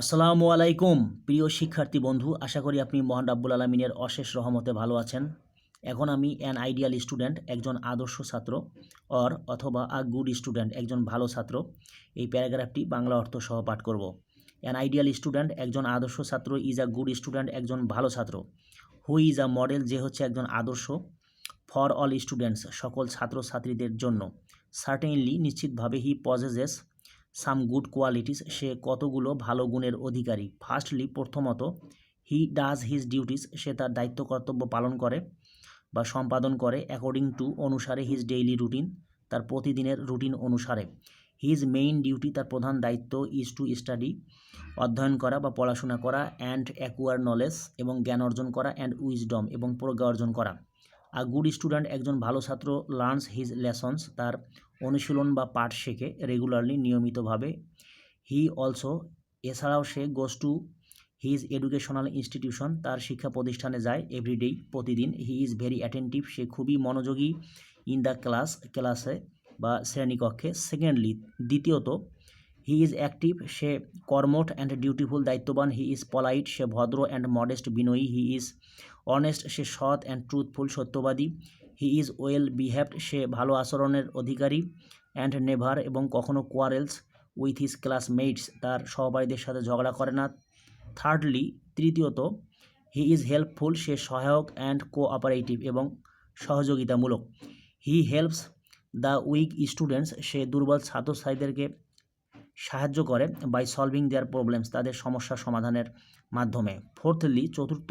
আসসালামু আলাইকুম, প্রিয় শিক্ষার্থী বন্ধু, আশা করি আপনি মহান রাব্বুল আলমিনের অশেষ রহমতে ভালো আছেন। এখন আমি অ্যান আইডিয়াল স্টুডেন্ট একজন আদর্শ ছাত্র অর অথবা আ গুড স্টুডেন্ট একজন ভালো ছাত্র। এই প্যারাগ্রাফটি বাংলা অর্থ সহ পাঠ করব। অ্যান আইডিয়াল স্টুডেন্ট একজন আদর্শ ছাত্র ইজ আ গুড স্টুডেন্ট একজন ভালো ছাত্র। হু ইজ আ মডেল যে হচ্ছে একজন আদর্শ। ফর অল স্টুডেন্টস সকল ছাত্রছাত্রীদের জন্য। সার্টেনলি নিশ্চিতভাবে হি পজেজেস সাম গুড কোয়ালিটিস সে কতগুলো ভালো গুণের অধিকারী। ফার্স্টলি প্রথমত হি ডাজ হিজ ডিউটিস সে তার দায়িত্ব কর্তব্য পালন করে বা সম্পাদন করে অ্যাকর্ডিং টু অনুসারে হিজ ডেইলি রুটিন তার প্রতিদিনের রুটিন অনুসারে। হিজ মেইন ডিউটি তার প্রধান দায়িত্ব ইজ টু স্টাডি অধ্যয়ন করা বা পড়াশোনা করা অ্যান্ড অ্যাকুয়ার নলেজ এবং জ্ঞান অর্জন করা অ্যান্ড উইজডম এবং প্রজ্ঞা অর্জন করা। আ গুড স্টুডেন্ট একজন ভালো ছাত্র লার্নস হিজ লেসন্স তার অনুশীলন বা পাঠ শেখে রেগুলারলি নিয়মিতভাবে। হি অলসো এছাড়াও সে goes to his educational institution তার শিক্ষা প্রতিষ্ঠানে যায় এভরিডেই প্রতিদিন। হি ইজ ভেরি অ্যাটেন্টিভ সে খুবই মনোযোগী ইন দ্য ক্লাস ক্লাসে বা শ্রেণীকক্ষে। সেকেন্ডলি দ্বিতীয়ত হি ইজ অ্যাক্টিভ সে কর্মঠ অ্যান্ড ডিউটিফুল দায়িত্ববান হি ইজ পলাইট সে ভদ্র অ্যান্ড মডেস্ট বিনয়ী হি ইজ অনেস্ট সে সৎ অ্যান্ড ট্রুথফুল সত্যবাদী হি ইজ ওয়েল বিহেভড সে ভালো আচরণের অধিকারী অ্যান্ড নেভার এবং কখনো কোয়ারেলস উইথ হিজ ক্লাসমেটস তার সহপাঠীদের সাথে ঝগড়া করে না। থার্ডলি তৃতীয়ত হি ইজ হেল্পফুল সে সহায়ক অ্যান্ড কোঅপারেটিভ এবং সহযোগিতামূলক। He helps the weak students সে দুর্বল ছাত্রছাত্রীদেরকে সাহায্য করে বাই সলভিং দেয়ার প্রবলেমস তাদের সমস্যা সমাধানের মাধ্যমে। ফোর্থলি চতুর্থ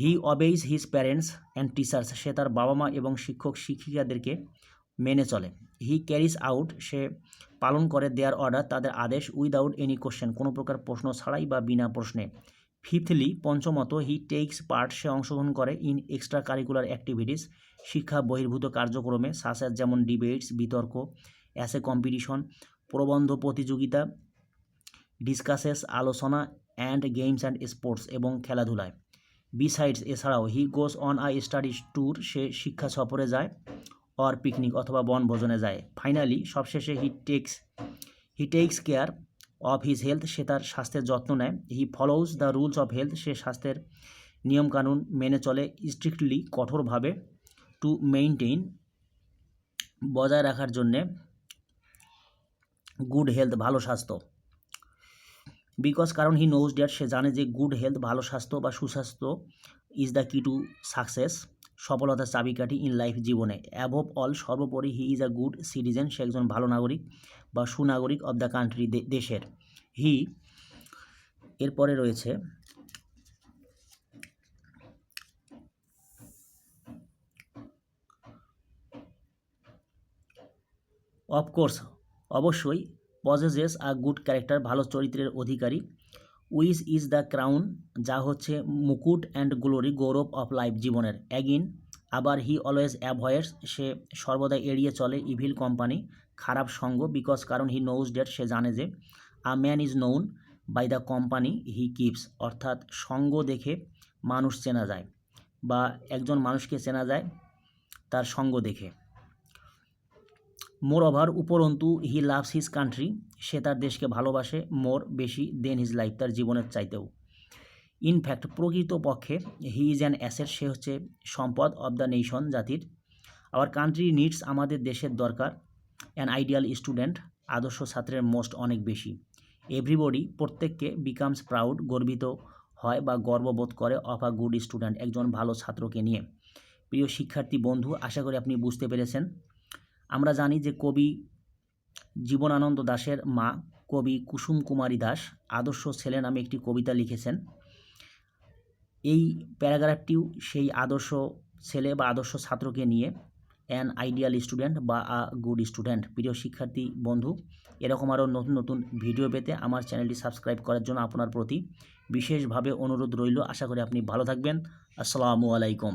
he obeys his parents and teachers সে তার বাবা মা এবং শিক্ষক, শিক্ষিকাদেরকে মেনে চলে। হি ক্যারিজ আউট সে পালন করে দেয়ার অর্ডার তাদের আদেশ উইদাউট এনি কোশ্চেন কোনো প্রকার প্রশ্ন ছাড়াই বা বিনা প্রশ্নে। ফিফথলি পঞ্চমত হি টেক্স পার্ট সে অংশগ্রহণ করে ইন এক্সট্রা কারিকুলার অ্যাক্টিভিটিস শিক্ষা, বহির্ভূত কার্যক্রমে সাসেস যেমন ডিবেটস বিতর্ক অ্যাসে কম্পিটিশন প্রবন্ধ প্রতিযোগিতা ডিসকাসেস আলোচনা অ্যান্ড গেমস অ্যান্ড স্পোর্টস এবং খেলাধুলায়। বিসাইডস এছাড়াও he goes on I study tour সে শিক্ষা সফরে যায় অর পিকনিক অথবা বনভোজনে যায়। ফাইনালি সবশেষে he takes he takes care of his health সে তার স্বাস্থ্যের যত্ন নেয়। He follows the rules of health সে স্বাস্থ্যের নিয়মকানুন মেনে চলে স্ট্রিক্টলি কঠোরভাবে টু মেইনটেইন বজায় রাখার জন্যে গুড হেলথ ভালো স্বাস্থ্য। বিকজ কারণ হি নোজ ড্যাট সে জানে যে গুড হেলথ ভালো স্বাস্থ্য বা সুস্বাস্থ্য is the key to success সফলতার চাবিকাঠি ইন লাইফ জীবনে। অ্যাভব অল সর্বোপরি he is a good citizen সে একজন ভালো নাগরিক বা সুনাগরিক অব দ্য কান্ট্রি দেশের। হি এরপরে রয়েছে অফকোর্স অবশ্যই পজেজেস আ গুড ক্যারেক্টার, ভালো চরিত্রের অধিকারী। উইস ইজ দ্য ক্রাউন, যা হচ্ছে মুকুট অ্যান্ড গ্লোরি, গৌরব অফ লাইফ জীবনের। অ্যাগিন আবার হি অলওয়েজ অ্যাভয়েডস সে সর্বদা এড়িয়ে চলে ইভিল কোম্পানি, খারাপ সঙ্গ, বিকজ কারণ হি নোজ ডেট, সে জানে যে a man is known by the company he keeps, অর্থাৎ সঙ্গ দেখে মানুষ চেনা যায় বা একজন মানুষকে চেনা যায় তার সঙ্গ দেখে। মোর ওভার উপরন্তু হি লাভস হিজ কান্ট্রি সে তার দেশকে ভালোবাসে মোর বেশি দেন হিজ লাইফ তার জীবনের চাইতেও। ইনফ্যাক্ট প্রকৃতপক্ষে হি ইজ অ্যান অ্যাসেট সে হচ্ছে সম্পদ অব দ্য নেশন জাতির। আওয়ার কান্ট্রি নিডস আমাদের দেশের দরকার। অ্যান আইডিয়াল স্টুডেন্ট আদর্শ ছাত্রের মোস্ট অনেক বেশি। এভরিবডি প্রত্যেককে বিকামস প্রাউড গর্বিত হয় বা গর্ববোধ করে অফ আ গুড স্টুডেন্ট একজন ভালো ছাত্রকে নিয়ে। প্রিয় শিক্ষার্থী বন্ধু, আশা করি আপনি বুঝতে পেরেছেন। আমরা জানি যে কবি জীবনানন্দ দাশের মা, কবি কুসুম কুমারী দাস আদর্শ ছেলে নামে একটি কবিতা লিখেছেন। এই প্যারাগ্রাফটিও সেই আদর্শ ছেলে বা আদর্শ ছাত্রকে নিয়ে অ্যান আইডিয়াল স্টুডেন্ট বা আ গুড স্টুডেন্ট প্রিয় শিক্ষার্থী, বন্ধু, এরকম আরও নতুন নতুন ভিডিও পেতে আমার চ্যানেলটি সাবস্ক্রাইব করার জন্য আপনার প্রতি বিশেষভাবে অনুরোধ রইল। আশা করি আপনি ভালো থাকবেন। আসসালামু আলাইকুম।